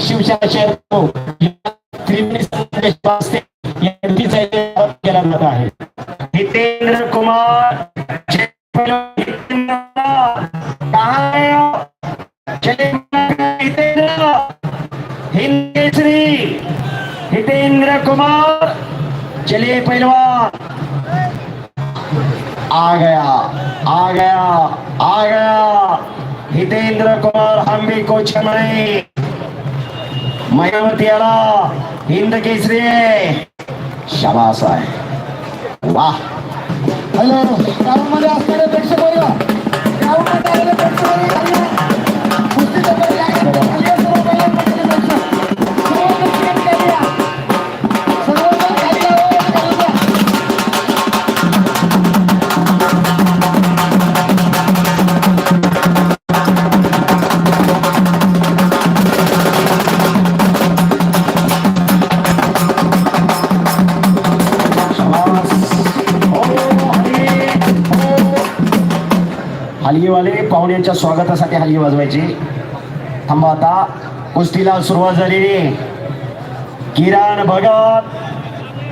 शिवसेना शहर प्रमुख त्रिवेणी संदेश वास्ते यांचा इथे केला जात आहे. हितेंद्र कुमार जय हितेंद्र कहाँ है आप? चले हितेंद्र हिंद केसरी हितेंद्र कुमार चलिए पहलवान. आ गया आ गया आ गया. हितेंद्र कुमार हम भी कुछ नहीं मयावती आला. हिंद केसरी. आहे शाबास आहे. वा. हॅलो ग्राउंडमध्ये असणारे प्रेक्षक वर्ग आलेले प्रेक्षक वर्ग हलगीवाले पाहुण्यांच्या स्वागतासाठी हलगी वाजवायची. थांबा आता. कुस्तीला सुरुवात झालेली. किरण भगत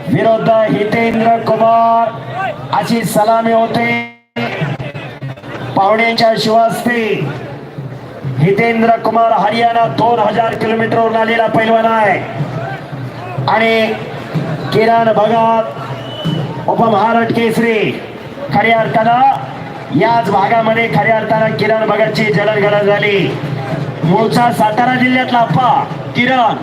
विरुद्ध हितेंद्र कुमार अशी सलामी होते. पाहुण्यांच्या शिवास्ते. हितेंद्र कुमार हरियाणा दोन हजार किलोमीटरवरून आलेला पैलवान आहे. आणि किरण भगत उपमहाराष्ट्र केसरी खऱ्या अर्थानं याच भागामध्ये खऱ्या अर्थानं किरण भगतची जलदगडा झाली. मूळचा सातारा जिल्ह्यातला अप्पा किरण.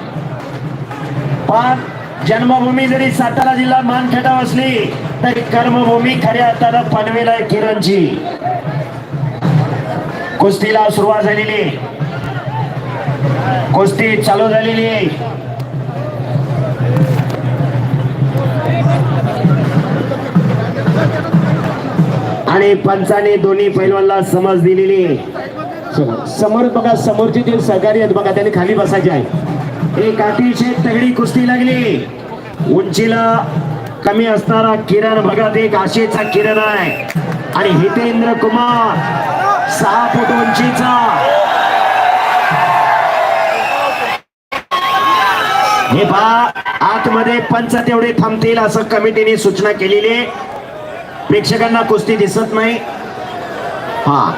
पण जन्मभूमी जरी सातारा जिल्हा मानखेडा असली तरी कर्मभूमी खऱ्या अर्थानं पनवेल आहे किरणची. कुस्तीला सुरुवात झालेली कुस्ती चालू झालेली आहे. आणि पंचाने दोन्ही पैलवानला समज दिलेली आहे. समोर बघा समोरचे जे सहकारी आहेत बघा त्यांनी खाली बसायचे आहे. एक अतिशय तगडी कुस्ती लागली. उंचीला कमी असणारा किरण भगत एक आशेचा किरण आहे. आणि हितेंद्र कुमार सहा फूट उंचीचा. हे पहा आतमध्ये पंच तेवढे थांबतील असं कमिटीने सूचना केलेली आहे. प्रेक्षकांना कुस्ती दिसत नाही. हा.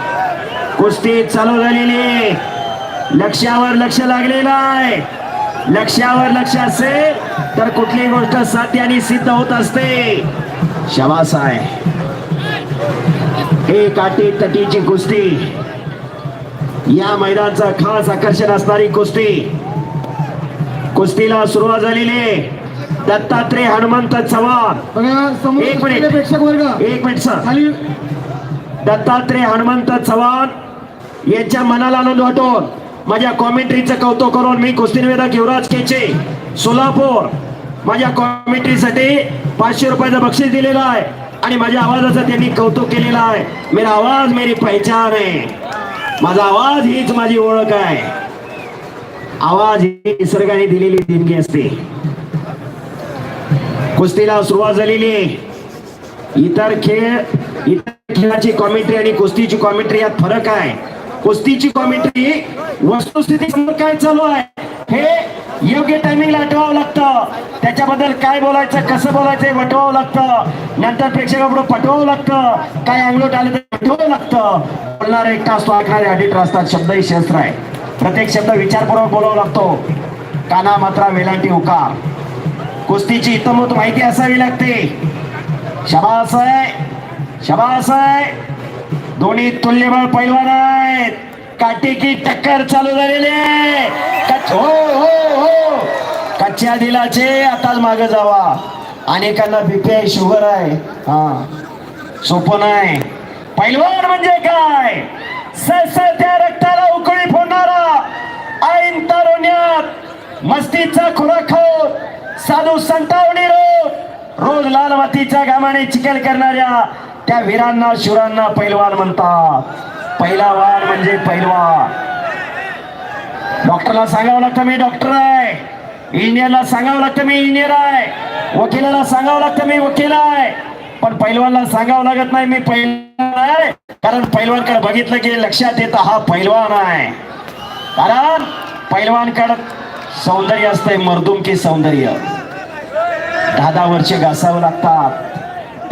कुस्ती चालू झालेली आहे. लक्ष्यावर लक्ष लागलेलं आहे. लक्ष्यावर लक्ष असेल तर कुठली गोष्ट साध्य आणि सिद्ध होत असते. शवास आहे. एक आटी तटीची कुस्ती. या मैदानचं खास आकर्षण असणारी कुस्ती. कुस्तीला सुरुवात झालेली आहे. दत्तात्रय हनुमंत चव्हाण. एक मिनिट. प्रेक्षक वर्ग एक मिनिट सर. खाली दत्तात्रय हनुमंत चव्हाण यांच्या मनाला आनंद वाटून माझ्या कॉमेंट्रीचं कौतुक करून मी कुस्तीनिवेदक युवराज केचे सोलापूर. माझ्या कॉमेंट्रीसाठी पाचशे रुपयाचं बक्षीस दिलेलं आहे आणि माझ्या आवाजाचं त्यांनी कौतुक केलेलं आहे. मेरा आवाज मेरी पहचान आहे माझा आवाज हीच माझी ओळख आहे. आवाज ही निसर्गाने दिलेली देणगी असते. कुस्तीला सुरुवात झालेली आहे. इतर खेळ इतर खेळाची कॉमेंट्री आणि कुस्तीची कॉमेंट्री यात फरक आहे. कुस्तीची कॉमेंट्री वस्तुस्थिती समोर काय चालू आहे? हे योग्य टायमिंगला आठवावं लागतं. त्याच्याबद्दल काय बोलायचं कसं बोलायचं वटवावं लागतं. नंतर प्रेक्षकापुढे पटवावं लागतं. काय अंगलोट आलं तर पटवावं लागतं. बोलणार एक तास तो ऐकणारे ऑडिटर असतात शब्द ही शस्त्र आहे. प्रत्येक शब्द विचारपूर्वक बोलावा लागतो. काना मात्रा वेलांटी उकार कुस्तीची इतमूत माहिती असावी लागते. शबास आहे. शबास आहे. दोन्ही तुल्यबळ पैलवान आहेत. काटेकी की टक्कर चालू झालेली आहे. कच- हो हो हो. कच्च्या दिलाचे आताच मागे जावा. अनेकांना बीपी आहे शुगर आहे. हा. सोपं नाही. पैलवान म्हणजे काय? त्या रक्ताला उकळी फोडणारा ऐन तारुण्यात मस्तीचा खुराखोर साधू संतावणी रोज रोज लाल मातीच्या घामाने चिकल करणाऱ्या त्या वीरांना शुरांना पैलवान म्हणतात. पहिला वार म्हणजे पैलवान डॉक्टरला सांगावं लागतं मी डॉक्टर आहे. इंजिनियरला सांगावं लागतं मी इंजिनियर आहे. वकिलाला सांगावं लागतं मी वकील आहे. पण पैलवानला सांगावं लागत नाही मी पैलवान आहे. कारण पैलवानकडे बघितलं की लक्षात येतं हा पैलवान आहे. कारण पैलवानकडे सौंदर्य असतंय मर्दुमकी सौंदर्य. दहा दहा वर्षे घासावं लागतात.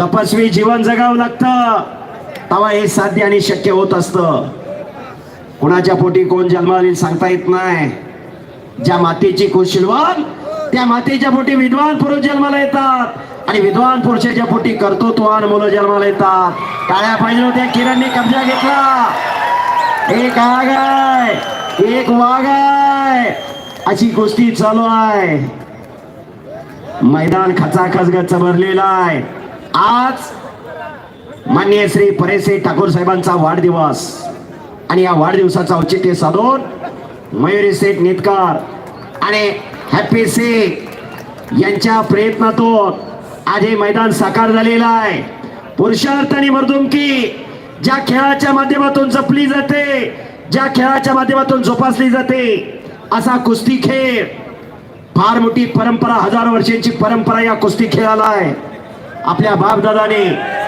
तपस्वी जीवन जगावं लागतं. तेव्हा हे साध्य आणि शक्य होत असतं. कुणाच्या पोटी कोण जन्माला सांगता येत नाही. ज्या मातेची कुशलवान त्या मातेच्या पोटी विद्वान पुरुष जन्माला येतात. आणि विद्वान पुरुषाच्या पोटी कर्तृत्वान मुलं जन्माला येतात. टाळ्या पाहिजे होत्या किरणने कब्जा घेतला. एक आग आहे एक वाघ आहे. अशी गोष्टी चालू आहे. मैदान खचाखच गच्च भरलेलं आहे. आज मान्य श्री परेसे ठाकूर साहेबांचा वाढदिवस. आणि या वाढदिवसाचं औचित्य साधून मयुरी शेठ नेतकर आणि हॅपी शेख यांच्या प्रयत्नातून आज हे मैदान साकार झालेलं आहे. पुरुषार्थ आणि मर्दुमकी ज्या खेळाच्या माध्यमातून जपली जाते ज्या खेळाच्या माध्यमातून जोपासली जाते असा कुस्ती खेळ फार मोठी परंपरा हजारो वर्षांची परंपरा या कुस्ती खेळाला आहे. आपल्या बापदादाने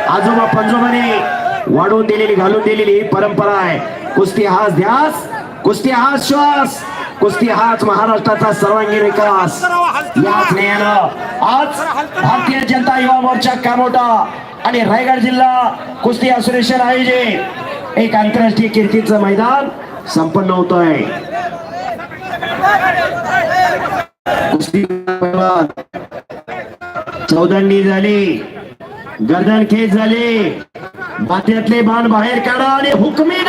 आजोबा पंजोबाने वाढवून दिलेली घालून दिलेली ही परंपरा आहे. कुस्ती हाच ध्यास कुस्ती हाच श्वास कुस्ती हाच महाराष्ट्राचा सर्वांगीण विकास. याच न्यायानं आज भारतीय जनता युवा मोर्चा कामोटा आणि रायगड जिल्हा कुस्ती असोसिएशन आयोजित एक आंतरराष्ट्रीय कीर्तीचं मैदान संपन्न होत आहे चौदंडी झाली गर्दन खेच झाली मात्यातले बाण बाहेर काढा आणि हुकमी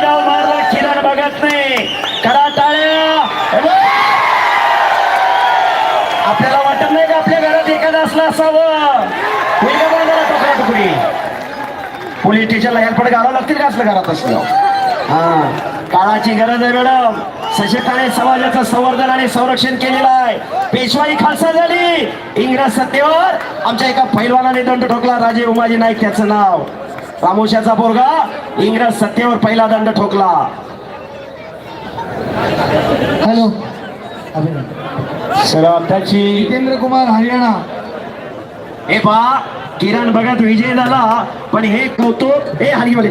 हुकमी डाव मारला किरार बघत नाही. करा टाळ्या. आपल्याला वाटत नाही का आपल्या घरात एखादा असलं असावं? होईल का बरं टोकरा टुकडी पोलीस स्टेशनला हेल्पड घालावं लागतील का असलं घरात असलं? हा. काळाची गरज आहे मॅडम सशक्ताने समाजाचं संवर्धन आणि संरक्षण केलेलं आहे. पेशवाई खालसा झाली. इंग्रज सत्तेवर आमच्या एका पैलवानाने दंड ठोकला. राजे उमाजी नाईक त्याचं नाव. रामोशाचा पोरगा इंग्रज सत्तेवर पहिला दंड ठोकला. हॅलो. सर आताची जितेंद्र कुमार हरियाणा. हे पहा किरण भगत विजय झाला पण हे कौतुक हे हरिवले.